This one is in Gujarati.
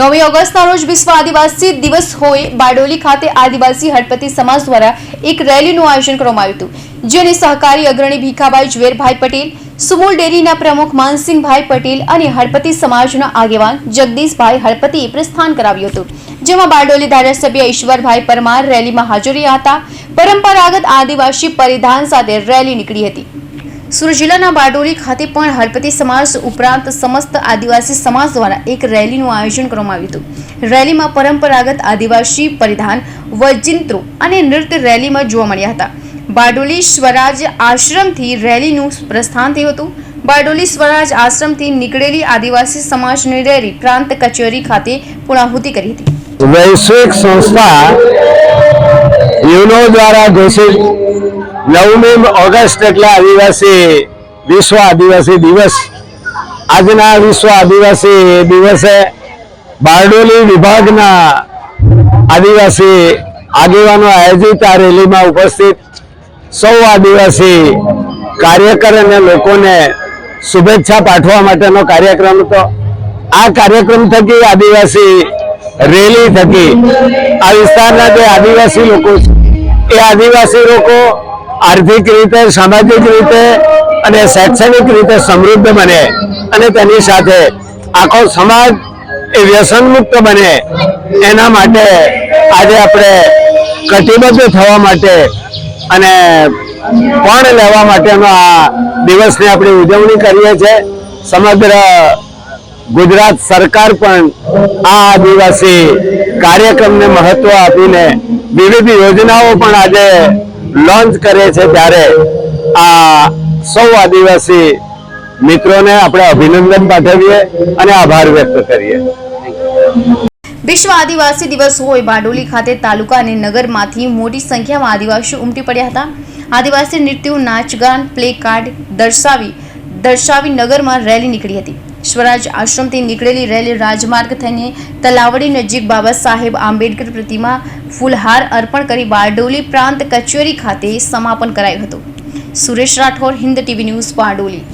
નવમી ઓગસ્ટના રોજ વિશ્વ આદિવાસી દિવસ હોય, બારડોલી ખાતે આદિવાસી હળપતિ સમાજ દ્વારા એક રેલીનું આયોજન કરવામાં આવ્યું હતું, જેને સહકારી અગ્રણી ભીખાભાઈ ઝવેરભાઈ પટેલ, સુમૂલ ડેરીના પ્રમુખ માનસિંહભાઈ પટેલ અને હળપતિ સમાજના આગેવાન જગદીશભાઈ હળપતિએ પ્રસ્થાન કરાવ્યું હતું. જેમાં બારડોલી ધારાસભ્ય ઈશ્વરભાઈ પરમાર રેલીમાં હાજર હતા પરંપરાગત આદિવાસી પરિધાન સાથે રેલી નીકળી હતી. સુરત જિલ્લાના બારડોલી ખાતે પણ હળપતિ સમાજ ઉપરાંત સમસ્ત આદિવાસી સમાજ દ્વારા એક રેલીનું આયોજન કરવામાં આવ્યું હતું. રેલીમાં પરંપરાગત આદિવાસી પરિધાન વજિંત્રો અને નૃત્ય રેલીમાં જોવા મળ્યા હતા. બારડોલી સ્વરાજ આશ્રમથી રેલીનું પ્રસ્થાન થયું હતું. બારડોલી સ્વરાજ આશ્રમથી નીકળેલી આદિવાસી સમાજની રેલી પ્રાંત કચેરી ખાતે પૂર્ણાહુતિ કરી હતી. વૈશ્વિક સંસ્થા યુનો દ્વારા ઘોષિત નવમી ઓગસ્ટ એટલે આદિવાસી વિશ્વ આદિવાસી દિવસ. આજના વિશ્વ આદિવાસી દિવસે બારડોલી વિભાગના આદિવાસી આગેવાનો આયોજિત આ રેલીમાં ઉપસ્થિત સૌ આદિવાસી કાર્યકર અને લોકોને શુભેચ્છા પાઠવા માટેનો કાર્યક્રમ હતો. આ કાર્યક્રમ થકી આદિવાસી રેલી થકી આ વિસ્તારના જે આદિવાસી લોકો છે, એ આદિવાસી લોકો આર્થિક રીતે, સામાજિક રીતે અને શૈક્ષણિક રીતે સમૃદ્ધ બને અને તેની સાથે આખો સમાજ એ વ્યસનમુક્ત બને. એના માટે આજે આપણે કટિબદ્ધ થવા માટે અને પણ લેવા માટેનો આ દિવસની આપણે ઉજવણી કરીએ છીએ. સમગ્ર ગુજરાત સરકાર પણ આ આદિવાસી કાર્યક્રમને મહત્વ આપીને વિવિધ યોજનાઓ પણ આજે લોન્ચ કરીએ છીએ ત્યારે આ સૌ આદિવાસી મિત્રોને આપણે અભિનંદન પાઠવીએ અને આભાર વ્યક્ત કરીએ. વિશ્વ આદિવાસી દિવસ હોય બારડોલી ખાતે તાલુકા અને નગરમાંથી મોટી સંખ્યામાં આદિવાસીઓ ઉમટી પડ્યા હતા. આદિવાસી નૃત્યો, નાચગાન, પ્લે કાર્ડ દર્શાવી દર્શાવી નગરમાં રેલી નીકળી હતી. સ્વરાજ આશ્રમથી નીકળેલી રેલી રાજમાર્ગ થઈને તલાવડી નજીક બાબા સાહેબ આંબેડકર પ્રતિમા ફૂલહાર અર્પણ કરી બારડોલી પ્રાંત કચેરી ખાતે સમાપન કરાયું હતું. Suresh Rathod, Hind TV news Bardoli.